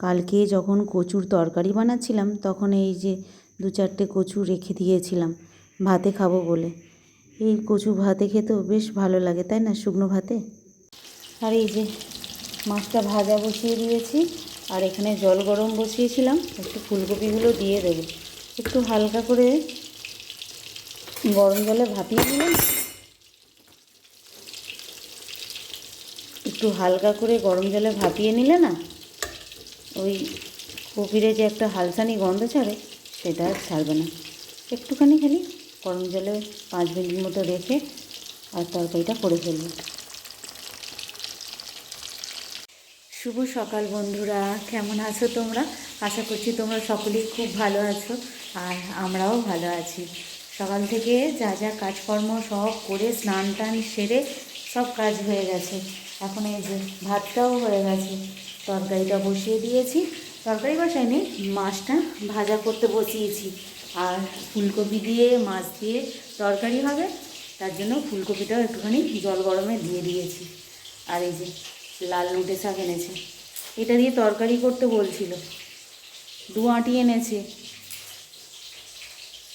কালকে যখন কচুর তরকারি বানাচ্ছিলাম, তখন এই যে দু চারটে কচু রেখে দিয়েছিলাম, ভাতে খাব বলে। এই কচু ভাতে খেতেও বেশ ভালো লাগে, তাই না, শুকনো ভাতে? আর এই যে মাছটা ভাজা বসিয়ে দিয়েছি, আর এখানে জল গরম বসিয়েছিলাম, একটু ফুলকপিগুলো দিয়ে দেবো। একটু হালকা করে গরম জলে ভাপিয়ে দিলাম। একটু হালকা করে গরম জলে ভাপিয়ে নিলে না ওই কপিরে যে একটা হালসানি গন্ধ ছাড়ে, সেটা আর ছাড়বে না। একটুখানি খালি গরম জলে পাঁচ মিনিট মতো রেখে আর তরকারিটা করে ফেলব। শুভ সকাল বন্ধুরা, কেমন আছো তোমরা? আশা করছি তোমরা সকলেই খুব ভালো আছো আর আমরাও ভালো আছি। সকাল থেকে যা যা কাজকর্ম সব করে স্নান টান সেরে সব কাজ হয়ে গেছে। এখন এই যে ভাতটাও হয়ে গেছে। তরকারিটা বসিয়ে দিয়েছি। তরকারি বসাইনি মাছটা ভাজা করতে বসিয়েছি। আর ফুলকপি দিয়ে, মাছ দিয়ে তরকারি হবে, তার জন্য ফুলকপিটাও একটুখানি জল গরমে দিয়ে দিয়েছি। আর এই যে লাল লুটে শাক এনেছে, এটা দিয়ে তরকারি করতে বলছিল। দু আঁটি এনেছে।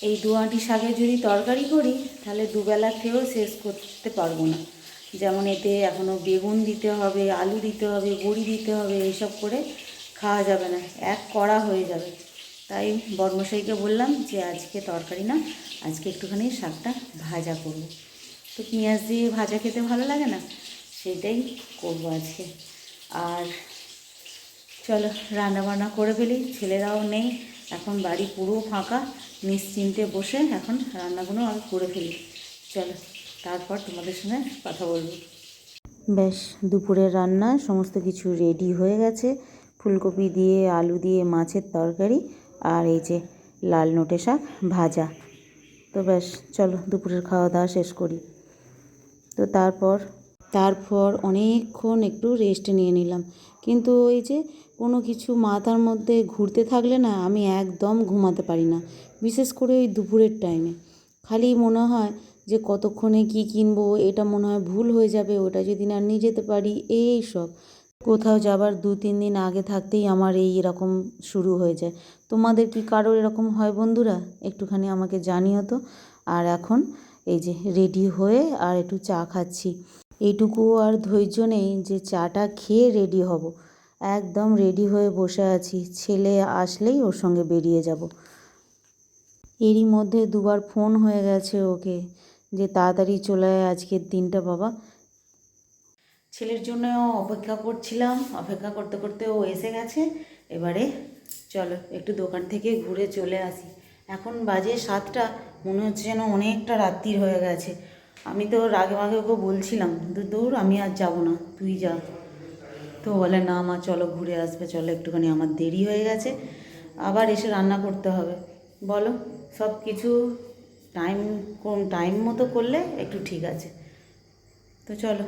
এই দু আঁটি শাকের যদি তরকারি করি, তাহলে দুবেলা খেয়েও শেষ করতে পারব না। যেমন এতে এখনও বেগুন দিতে হবে, আলু দিতে হবে, বড়ি দিতে হবে, এইসব করে খাওয়া যাবে না। এক কড়া হয়ে যাবে। তাই বর্মশাইকে বললাম যে, আজকে তরকারি না, আজকে একটুখানি শাকটা ভাজা করব। তো পেঁয়াজ দিয়ে ভাজা খেতে ভালো লাগে না? সেটাই করব আজকে। আর চলো রান্না বান্না করে ফেলি, ছেলেরাও নেই, এখন বাড়ি পুরো ফাঁকা, নিশ্চিন্তে বসে এখন রান্নাগুলো আর করে ফেলি। চলো। তারপর তোমাদের সঙ্গে কথা বলব। ব্যাস দুপুরের রান্না, সমস্ত কিছু রেডি হয়ে গেছে। ফুলকপি দিয়ে, আলু দিয়ে, মাছের তরকারি আর এই যে লাল নোটে শাক ভাজা। তো ব্যাস চলো দুপুরের খাওয়া দাওয়া শেষ করি। তো তারপর তারপর অনেকক্ষণ একটু রেস্ট নিয়ে নিলাম। কিন্তু ওই যে কোনো কিছু মাথার মধ্যে ঘুরতে থাকলে না, আমি একদম ঘুমাতে পারি না। বিশেষ করে ওই দুপুরের টাইমে খালি মনে হয় যে কতক্ষণে কি কিনবো, এটা মনে হয় ভুল হয়ে যাবে, ওটা যদি না নিয়ে যেতে পারি, এই সব। কোথাও যাবার দু, তিন দিন আগে থাকতেই আমার এই এরকম শুরু হয়ে যায়। তোমাদের কি কারোর এরকম হয় বন্ধুরা? একটুখানি আমাকে জানিও তো। আর এখন এই যে রেডি হয়ে আর একটু চা খাচ্ছি। এইটুকু আর ধৈর্য নেই যে চাটা খেয়ে রেডি হব। একদম রেডি হয়ে বসে আছি। ছেলে আসলেই ওর সঙ্গে বেরিয়ে যাব। এরই মধ্যে দুবার ফোন হয়ে গেছে ওকে। যে তাড়াতাড়ি চলে আয় আজকের দিনটা বাবা। ছেলের জন্য অপেক্ষা করছিলাম, অপেক্ষা করতে করতে ও এসে গেছে। এবারে চলো একটু দোকান থেকে ঘুরে চলে আসি। এখন বাজে সাতটা, মনে হচ্ছে যেন অনেকটা রাত্রির হয়ে গেছে। আমি তো রাগে মাগে ওকে বলছিলাম দূর, আমি আর যাব না, তুই যা। তো বলে, না মা, চলো ঘুরে আসবে, চলো একটুখানি আমার দেরি হয়ে গেছে, আবার এসে রান্না করতে হবে। বলো সব কিছু টাইম কোন টাইম মতো করলে একটু ঠিক আছে। তো চলো,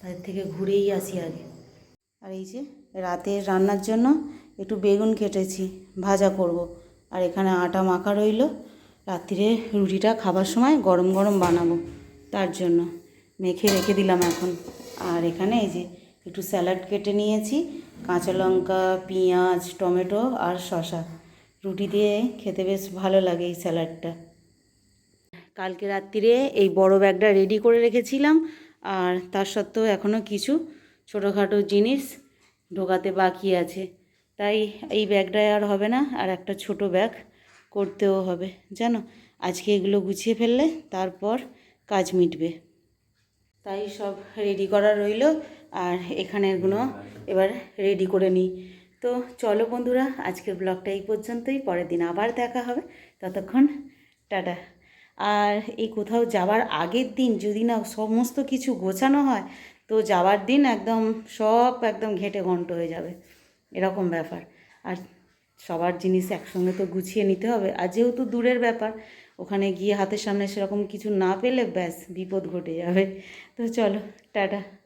বাড়ির থেকে ঘুরেই আসি আগে। আর এই যে রাতের রান্নার জন্য একটু বেগুন কেটেছি, ভাজা করব। আর এখানে আটা মাখা রইল। রাত্রিরে রুটিটা খাবার সময় গরম গরম বানাবো, তার জন্য। মেখে রেখে দিলাম এখন। আর এখানে এই যে একটু স্যালাড কেটে নিয়েছি, কাঁচা লঙ্কা, পেঁয়াজ, টমেটো আর শশা রুটি দিয়ে খেতে বেশ ভালো লাগে এই স্যালাডটা। কালকে রাত্রিরে এই বড় ব্যাগটা রেডি করে রেখেছিলাম। আর তার সত্ত্বেও এখনও কিছু ছোটোখাটো জিনিস ঢোকাতে বাকি আছে। তাই এই ব্যাগটায় আর হবে না, আর একটা ছোট ব্যাগ করতেও হবে। জানো, আজকে এগুলো গুছিয়ে ফেললে তারপর কাজ মিটবে। তাই সব রেডি করা রইল, আর এখানেরগুলো এবার রেডি করে নিই। তো চলো বন্ধুরা, আজকের ব্লগটা এই পর্যন্তই। পরের দিন আবার দেখা হবে। ততক্ষণ টাটা। আর এই কোথাও যাওয়ার আগের দিন যদি না সমস্ত কিছু গোছানো হয়, তো যাওয়ার দিন একদম সব একদম ঘেটে ঘন্ট হয়ে যাবে। এরকম ব্যাপার। আর সবার জিনিস একসঙ্গে তো গুছিয়ে নিতে হবে। আর যেহেতু দূরের ব্যাপার, ওখানে গিয়ে হাতের সামনে সেরকম কিছু না পেলে ব্যাস বিপদ ঘটে যাবে। তো চলো, টাটা।